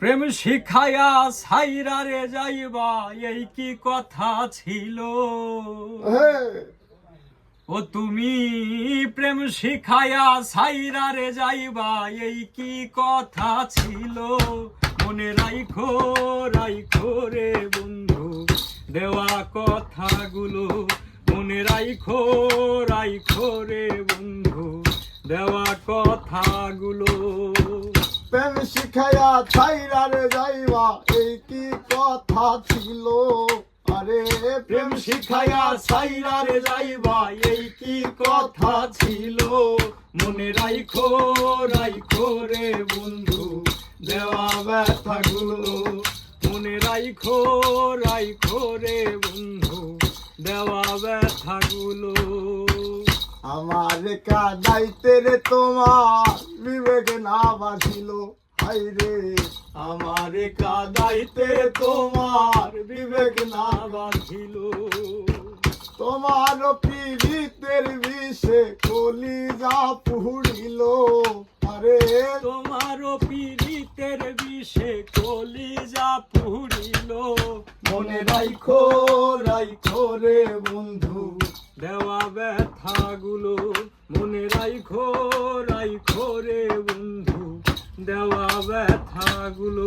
প্রেম শিখায়া সাইরা রে যাইবা এই কি কথা ছিল? ও তুমি প্রেম শিখায়া সাইরা রে যাইবা এই কি কথা ছিল? মনে রাইখো রাইখো রে বন্ধু দেওয়া কথাগুলো। মনে রাইখো রাইখো রে বন্ধু দেওয়া কথাগুলো। প্রেম শিখাইয়া ছাইরারে যাইবা এই কি কথা ছিল। আরে, প্রেম শিখায়া সাইরা রে যাইবা এই কি কথা ছিল। মনে রাইখো রাইখো রে বন্ধু, দেওয়া ব্যথাগুলো। মনে রাইখো রাইখো রে বন্ধু, দেওয়া ব্যথাগুলো। আমার কাদাইতে রে তোমার বিবেক না বাঁচিল হাই রে, আমার কাদাইতে তোমার বিবেক না বাঁধিল। তোমার পীড়িতের বিষে কলিজা পুড়িল। আরে, তোমার পীড়িতের বিষে কলিজা পুড়িল। মনে রাইখো রাইখো রে বন্ধু। দেওয়া ব্যথাগুলো মনে রাইখো রাইখো রে বন্ধু। দেওয়া ব্যথাগুলো